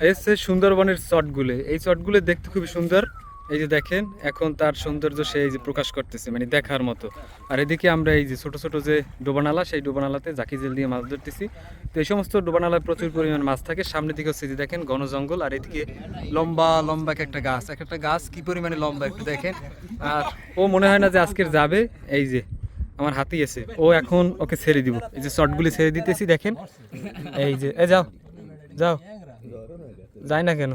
হচ্ছে সুন্দরবনের চটগুলো। এই চটগুলো দেখতে খুবই সুন্দর। এই যে দেখেন, এখন তার সৌন্দর্য সে এই যে প্রকাশ করতেছে মানে দেখার মতো। আর এদিকে আমরা এই যে ছোট ছোট যে ডোবানালা, সেই ডোবানালাতে জাকি জেল দিয়ে মাছ ধরতেছি। তো এই সমস্ত ডোবানালায় প্রচুর পরিমাণ মাছ থাকে। সামনের দিকে হচ্ছে যে দেখেন, ঘন জঙ্গল, আর এদিকে লম্বা লম্বা এক একটা গাছ। এক একটা গাছ কি পরিমাণে লম্বা একটু দেখেন। আর ও মনে হয় না যে আজকের যাবে। এই যে, আমার হাতেই আছে। ও এখন ওকে ছেড়ে দিব। এই যে শর্টগুলি ছেড়ে দিতেছি, দেখেন। এই যে, এ যাও যাও। যায় না কেন?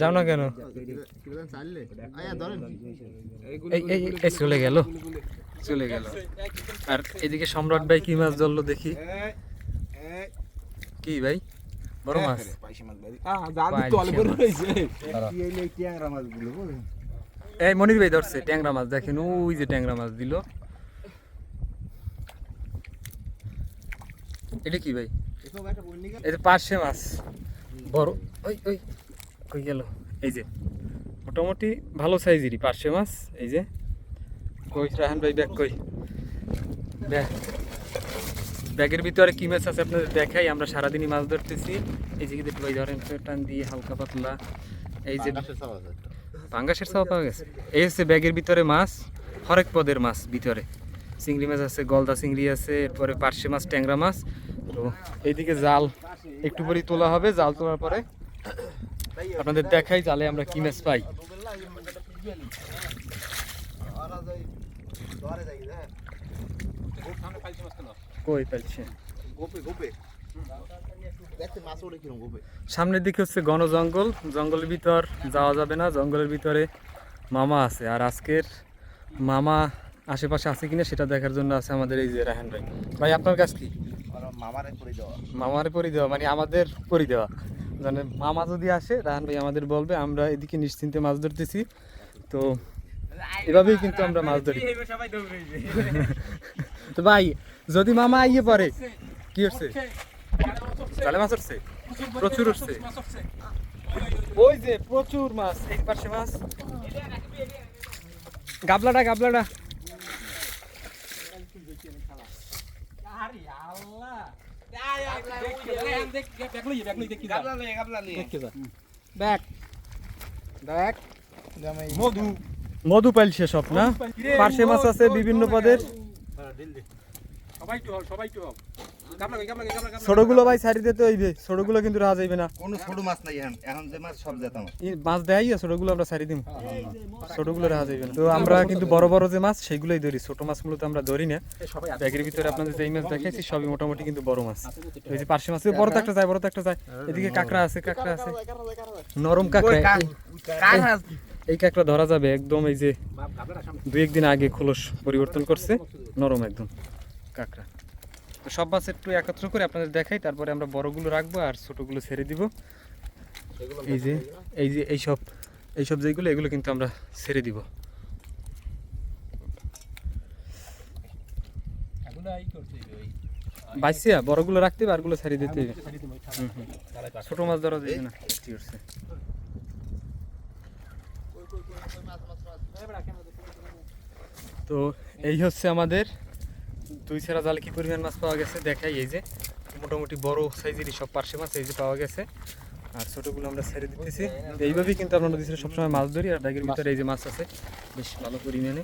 যাও না কেন? এই, চলে গেল। চলে গেল। আর এদিকে সম্রাট ভাই কি মাছ ধরলো দেখি। কি ভাই? বড় মাছ। এই, মনির ভাই ধরছে, ট্যাংরা মাছ। দেখেন, ওই যে ট্যাংরা মাছ দিল। এটা কি ভাই? এটা পার্শে মাছ। বড়। ওই ওই কই গেল? এই যে মোটামুটি ভালো সাইজেরই পার্শে মাছ। এই যে কই রাহান ভাই ব্যাগ কই? ব্যাগ। ব্যাগের ভিতরে কি মাছ আছে আপনাদের দেখাই? আমরা সারাদিনই মাছ ধরতেছি। এই যে কি দেখতে ভাই ধরেন টান দিয়ে হালকা পাতলা। এই যে পাঙ্গাসের চাওয়া পাওয়া গেছে। এই হচ্ছে ব্যাগের ভিতরে মাছ হরেক পদের মাছ ভিতরে। চিংড়ি মাছ আছে গলদা চিংড়ি আছে এরপরে পার্শে মাছ ট্যাংরা মাছ। তো এইদিকে জাল একটু পরেই তোলা হবে, জাল তোলার পরে আপনাদের দেখাই জালে আমরা কি মাছ পাই। সামনের দিকে হচ্ছে ঘন জঙ্গল, জঙ্গলের ভিতর যাওয়া যাবে না, জঙ্গলের ভিতরে মামা আছে। আর আজকের মামা আশেপাশে আছে কিনা সেটা দেখার জন্য আছে আমাদের এই যে রাহান ভাই। ভাই, আপনার কাছ কি? মামার পরি দেওয়া। মানে আমাদের পরি দেওয়া। মানে মামা যদি আসে রাহান ভাই আমাদের বলবে আমরা এদিকে নিশ্চিন্তে মাছ ধরতেছি। তো এভাবেই কিন্তু আমরা মাছ ধরি। তো ভাই যদি মামা আইয়ে পরে কি হচ্ছে? জালে মাছ উঠছে? প্রচুর উঠছে। ওই যে প্রচুর মাছ এই পাশে মাছ। গাবলাটা গাবলাটা। ব্যাগ ব্যাগ মধু পাইলছে সব না? পার্শে মাছ আছে বিভিন্ন পদের। সবাই সবাই ছোটগুলো ভাই সারি দিতে হইবে ছোটগুলো কিন্তু না। কোনো ছোট মাছ নাই এখন এখন যে মাছ সব এই মাছ ছোটগুলো আমরা সারি দিম। ছোটগুলো না। তো আমরা কিন্তু বড় বড় যে মাছ সেগুলোই ধরি। ছোট মাছগুলো তো আমরা ধরি না। ব্যাগের ভিতরে আপনাদের মাছ দেখাইছি সবই মোটামুটি কিন্তু বড় মাছ। ওই যে পার্শে মাছ বড় তো একটা যায় বড় তো একটা যায়। এদিকে কাঁকড়া আছে কাঁকড়া আছে। নরম কাঁকড়া। এই- কাঁকড়া ধরা যাবে একদম এই যে দুই একদিন আগে খোলস পরিবর্তন করছে নরম একদম কাঁকড়া। তো সব মাছ একটু একত্র করে আপনাদের দেখাই তারপরে আমরা বড়গুলো রাখব আর ছোটগুলো ছেড়ে দিব। এই যে এই যে এইসব এইসব যেগুলো এগুলো কিন্তু আমরা ছেড়ে দিব। বাইসিয়া বড়গুলো রাখতে হবে আরগুলো ছেড়ে দিতে হবে। তারাই পাস ছোট মাছ ধরা যাবে না কি করছে তো এই হচ্ছে আমাদের দুই ছেড়া জালে কি পরিমাণ মাছ পাওয়া গেছে? দেখাই এই যে, মোটামুটি বড় সাইজেরই সব পার্শে মাছ এই যে পাওয়া গেছে। আর ছোটগুলো আমরা ছেড়ে দিতেছি। এইভাবেই কিন্তু আমরা নদী ছেড়ে সবসময় মাছ ধরি, আর ব্যাগের ভিতরে এই যে মাছ আছে, বেশ ভালো পরিমাণে।